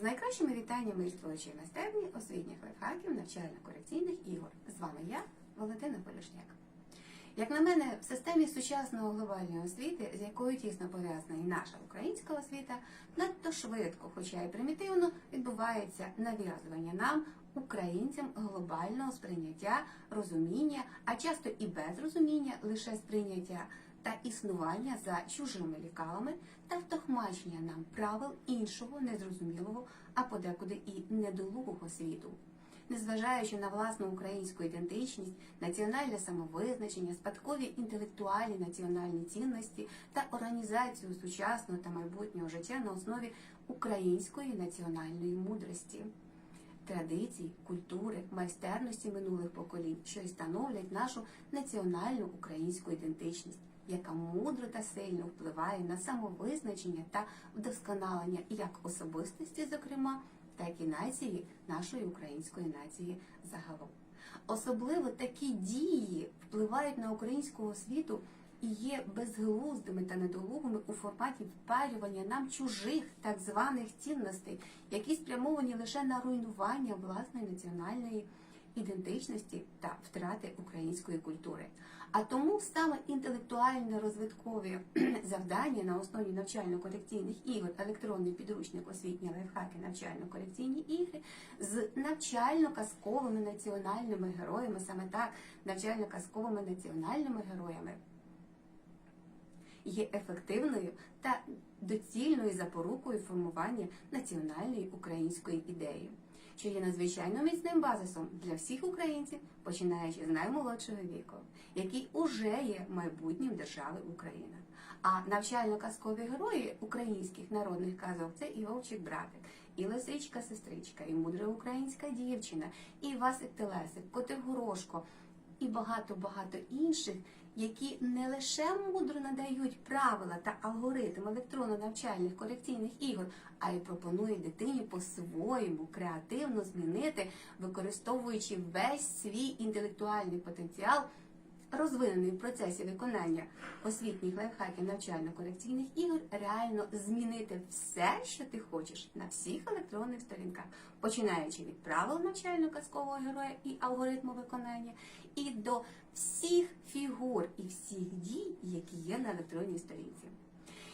З найкращими вітаннями із творчої майстерні, освітніх лайфхаків, навчально-корекційних ігор. З вами я, Валентина Полюшняк. Як на мене, в системі сучасної глобальної освіти, з якою тісно пов'язана і наша українська освіта, надто швидко, хоча й примітивно, відбувається нав'язування нам, українцям, глобального сприйняття, розуміння, а часто і без розуміння, лише сприйняття та існування за чужими лікалами та втохмачення нам правил іншого незрозумілого, а подекуди і недолугого світу. Незважаючи на власну українську ідентичність, національне самовизначення, спадкові інтелектуальні національні цінності та організацію сучасного та майбутнього життя на основі української національної мудрості, традицій, культури, майстерності минулих поколінь, що й становлять нашу національну українську ідентичність, яка мудро та сильно впливає на самовизначення та вдосконалення як особистості, зокрема так і нації нашої української нації загалом. Особливо такі дії впливають на українську освіту і є безглуздими та недолугими у форматі впарювання нам чужих так званих цінностей, які спрямовані лише на руйнування власної національної ідентичності та втрати української культури. А тому саме інтелектуально-розвиткові завдання на основі навчально-корекційних ігор, електронний підручник освітні лайфхаки, навчально-корекційні ігри з навчально-казковими національними героями, саме так, навчально-казковими національними героями. Є ефективною та доцільною запорукою формування національної української ідеї що є надзвичайно міцним базисом для всіх українців, починаючи з наймолодшого віку, який уже є майбутнім держави Україна. А навчально-казкові герої українських народних казок це і вовчик братик, і лисичка сестричка, і мудра українська дівчина, і Васик Телесик, Котик Горошко, і багато-багато інших, які не лише мудро надають правила та алгоритм електронно-навчальних корекційних ігор, а й пропонують дитині по-своєму креативно змінити, використовуючи весь свій інтелектуальний потенціал. Розвинений в процесі виконання освітніх лайфхаків навчально-корекційних ігор реально змінити все, що ти хочеш на всіх електронних сторінках, починаючи від правил навчально-казкового героя і алгоритму виконання, і до всіх фігур і всіх дій, які є на електронній сторінці.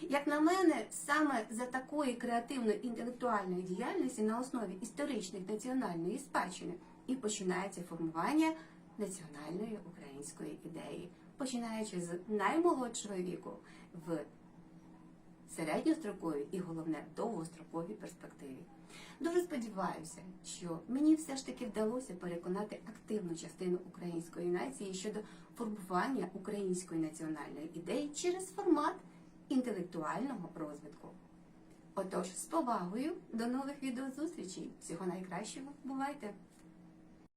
Як на мене, саме за такої креативної інтелектуальної діяльності на основі історичних національної спадщини і починається формування національної української ідеї, починаючи з наймолодшого віку в середньостроковій і головне довгостроковій перспективі. Дуже сподіваюся, що мені все ж таки вдалося переконати активну частину української нації щодо формування української національної ідеї через формат інтелектуального розвитку. Отож, з повагою до нових відеозустрічей. Всього найкращого, бувайте!